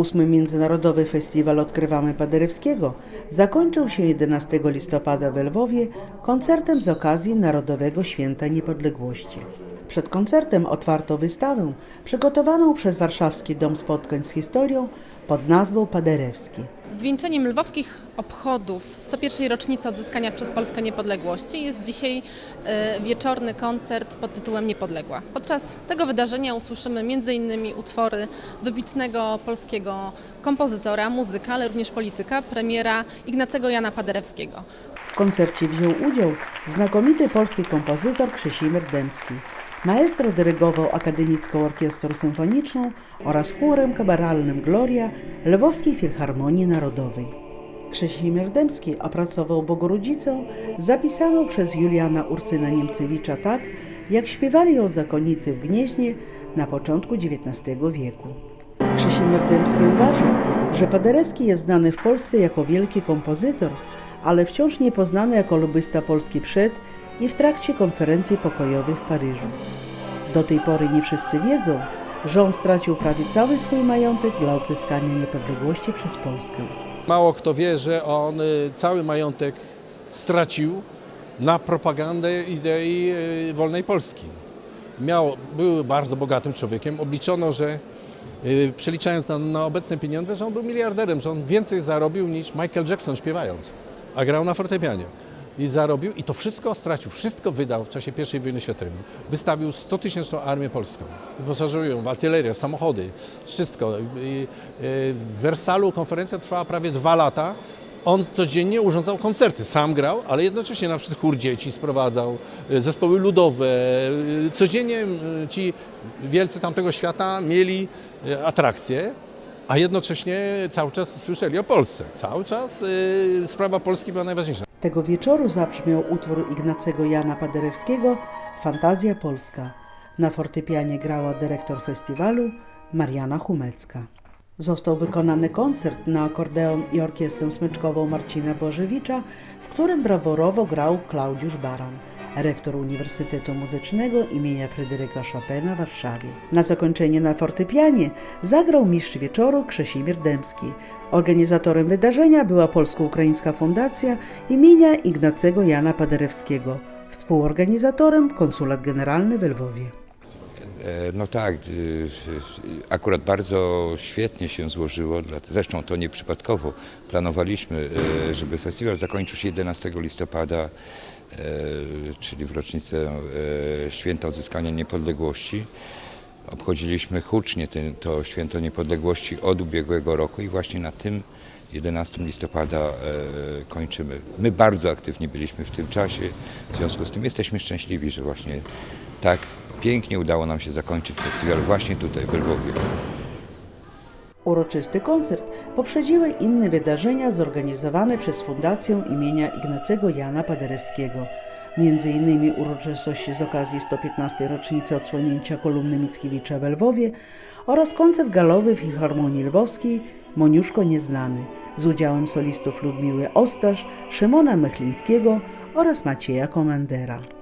Ósmy Międzynarodowy Festiwal Odkrywamy Paderewskiego zakończył się 11 listopada w Lwowie koncertem z okazji Narodowego Święta Niepodległości. Przed koncertem otwarto wystawę przygotowaną przez Warszawski Dom Spotkań z Historią pod nazwą Paderewski. Zwieńczeniem lwowskich obchodów 101. rocznicy odzyskania przez Polskę niepodległości jest dzisiaj e, wieczorny koncert pod tytułem Niepodległa. Podczas tego wydarzenia usłyszymy m.in. utwory wybitnego polskiego kompozytora, muzyka, ale również polityka, premiera Ignacego Jana Paderewskiego. W koncercie wziął udział znakomity polski kompozytor Krzysimir Dębski. Maestro dyrygował Akademicką Orkiestrą Symfoniczną oraz chórem kameralnym Gloria Lwowskiej Filharmonii Narodowej. Krzysimir Dębski opracował Bogorodzicę zapisaną przez Juliana Ursyna Niemcewicza tak, jak śpiewali ją zakonnicy w Gnieźnie na początku XIX wieku. Krzysimir Dębski uważa, że Paderewski jest znany w Polsce jako wielki kompozytor, ale wciąż niepoznany jako lobbysta Polski przed i w trakcie konferencji pokojowej w Paryżu. Do tej pory nie wszyscy wiedzą, że on stracił prawie cały swój majątek dla odzyskania niepodległości przez Polskę. Mało kto wie, że on y, cały majątek stracił na propagandę idei y, wolnej Polski. Miał, był bardzo bogatym człowiekiem. Obliczono, że y, przeliczając na, na obecne pieniądze, że on był miliarderem, że on więcej zarobił niż Michael Jackson śpiewając, a grał na fortepianie. I zarobił i to wszystko stracił, wszystko wydał w czasie I wojny światowej. Wystawił 100 tysięczną armię polską. Wyposażył ją w artylerię, w samochody, wszystko. I, W Wersalu konferencja trwała prawie dwa lata. On codziennie urządzał koncerty, sam grał, ale jednocześnie na przykład chór dzieci sprowadzał, y, zespoły ludowe. y, Codziennie y, ci wielcy tamtego świata mieli atrakcje, a jednocześnie cały czas słyszeli o Polsce. Cały czas sprawa Polski była najważniejsza. Tego wieczoru zabrzmiał utwór Ignacego Jana Paderewskiego Fantazja Polska. Na fortepianie grała dyrektor festiwalu Mariana Humecka. Został wykonany koncert na akordeon i orkiestrę smyczkową Marcina Bożewicza, w którym braworowo grał Klaudiusz Baran, rektor Uniwersytetu Muzycznego imienia Fryderyka Chopina w Warszawie. Na zakończenie na fortepianie zagrał mistrz wieczoru Krzesimir Dębski. Organizatorem wydarzenia była Polsko-Ukraińska Fundacja imienia Ignacego Jana Paderewskiego. Współorganizatorem konsulat generalny w Lwowie. E, No tak, y, akurat bardzo świetnie się złożyło, zresztą to nieprzypadkowo. Planowaliśmy, e, żeby festiwal zakończył się 11 listopada, e, czyli w rocznicę Święta Odzyskania Niepodległości. Obchodziliśmy hucznie to Święto Niepodległości od ubiegłego roku i właśnie na tym 11 listopada e, kończymy. My bardzo aktywni byliśmy w tym czasie, w związku z tym jesteśmy szczęśliwi, że właśnie tak pięknie udało nam się zakończyć festiwal właśnie tutaj w Lwowie. Uroczysty koncert poprzedziły inne wydarzenia zorganizowane przez Fundację imienia Ignacego Jana Paderewskiego. Między innymi uroczystości z okazji 115. rocznicy odsłonięcia kolumny Mickiewicza w Lwowie oraz koncert galowy w Filharmonii Lwowskiej Moniuszko Nieznany z udziałem solistów Ludmiły Ostasz, Szymona Mechlińskiego oraz Macieja Komandera.